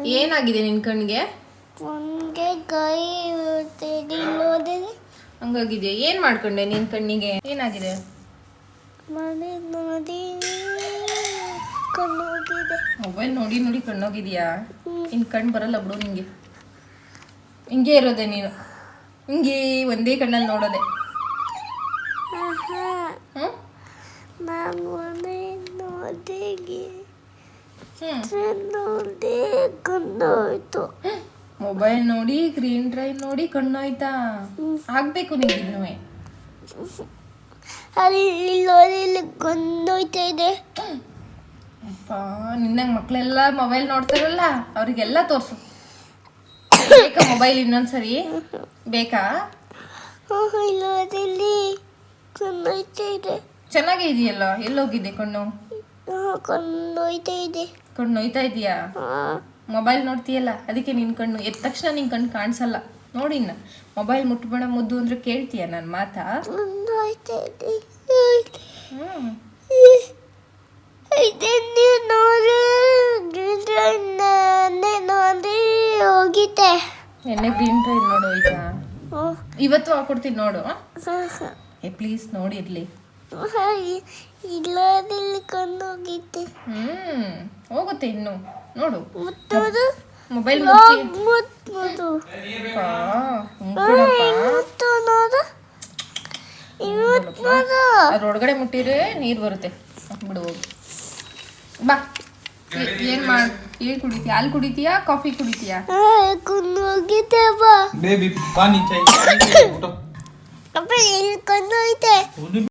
ಏನಾಗಿದೆ ನಿನ್ ಕಣ್ಣಿಗೆ ಒಂದೇ ಕೈ ಹಂಗಾಗಿದೆ. ಏನ್ ಮಾಡ್ಕೊಂಡೆ ನಿನ್ ಕಣ್ಣಿಗೆ? ಏನಾಗಿದೆ? ಮನೆ ನೋಡಿ ಕಣ್ಣೋಗಿದೆ. ಮೊಬೈಲ್ ನೋಡಿ ನೋಡಿ ಕಣ್ಣೋಗಿದ್ಯಾ? ನಿನ್ ಕಣ್ ಬರಲ್ಲ ಬಿಡು ನಿಂಗೆ. ಹಿಂಗೆ ಇರೋದೆ ನೀನು. ಹಿಂಗೆ ಒಂದೇ ಕಣ್ಣಲ್ಲಿ ನೋಡೋದೆ. ನಾನು ನೋಡಿ ನೋಡಿ ಕಣ್ಣೋಯ್ತು. ಮೊಬೈಲ್ ನೋಡಿ ಗ್ರೀನ್ ಡ್ರೈವ್ ನೋಡಿ ಕಣ್ಣೋಯ್ತಾ? ಆಗ್ಬೇಕು ನಿಂಗೆ ಅಲ್ಲಿ ನೋಡಿ ಇಲ್ಲಿ ಕಣ್ಣೋಯ್ತಾ ಇದೆ. ಅಪ್ಪ ನಿನ್ನಂಗೆ ಮಕ್ಕಳೆಲ್ಲ ಮೊಬೈಲ್ ನೋಡ್ತಾರಲ್ಲ ಅವರಿಗೆಲ್ಲ ತೋರ್ಸು. ಬೇಕಾ ಮೊಬೈಲ್ ಇನ್ನೊಂದ್ಸರಿ? ಬೇಕಾ? ಇಲ್ಲಿ ಕಣ್ಣೋಯ್ತಾ ಇದೆ. ಚೆನ್ನಾಗೇ ಇದೆಯಲ್ಲ ಎಲ್ಲೋಗಿದೆ ಕಣ್ಣು? ಕಣ್ಣೋಯ್ತಾ ಇದೆ ಕಣ್ಣು ನೋಯ್ತಾ ಇದೆಯಾ? ಮೊಬೈಲ್ ನೋಡ್ತೀಯಲ್ಲ ಅದಕ್ಕೆ ನಿನ್ ಕಣ್ಣು ಎದ್ದ ತಕ್ಷಣ ನಿನ್ ಕಣ್ಣು ಕಾಣಿಸಲ್ಲ. ನೋಡಿ ನಾ ಮೊಬೈಲ್ ಮುಟ್ಬೇಡ ಮುದ್ದು ಅಂದ್ರೆ ಕೇಳ್ತೀಯ ನನ್ನ ಮಾತಾ? ಕಣ್ಣೋಯ್ತಾ ಇದೆ ಹ್ಮ್ ಇದನ್ನೇ ನೋಡಿ ನೋಡಿ ಗ್ರೀನ್ ನೋಡು ಆಯ್ತಾ ಇವತ್ತು ಹಾಕೊಡ್ತೀನಿ ನೋಡು. ಏ ಪ್ಲೀಸ್ ನೋಡಿರ್ಲಿ. ಇಲ್ಲದಿಲ್ಲಿ ಕಣ್ಣೋಗಿದ್ದೆ ಹ್ಮ್ ಹೋಗುತ್ತೆ ಇನ್ನು. ನೋಡು. ಮುಟ್ಟೋದು ಮೊಬೈಲ್ ನೋಡು ಮುಟ್ಬೋದು ಅದ್ರೊಳಗಡೆ ಮುಟ್ಟಿದ್ರೆ ನೀರ್ ಬರುತ್ತೆ. ಬಿಡು ಹೋಗು. ಬಾ. ಏ- ಏನ್ ಮಾಡ್ ಏನ್ ಕುಡಿತೀಯ? ಹಾಲು ಕುಡಿತೀಯಾ? ಕಾಫಿ ಕುಡಿತೀಯಾ? ಕಣ್ಣೋಗಿದ್ದೆ ಬಾ. ಬೇಬಿ ಪಾನಿ ಚೈ ಅಪ್ಪ ಎಲ್ಲಿ ಕಣ್ಣೋಯ್ತೆ ಒಂದು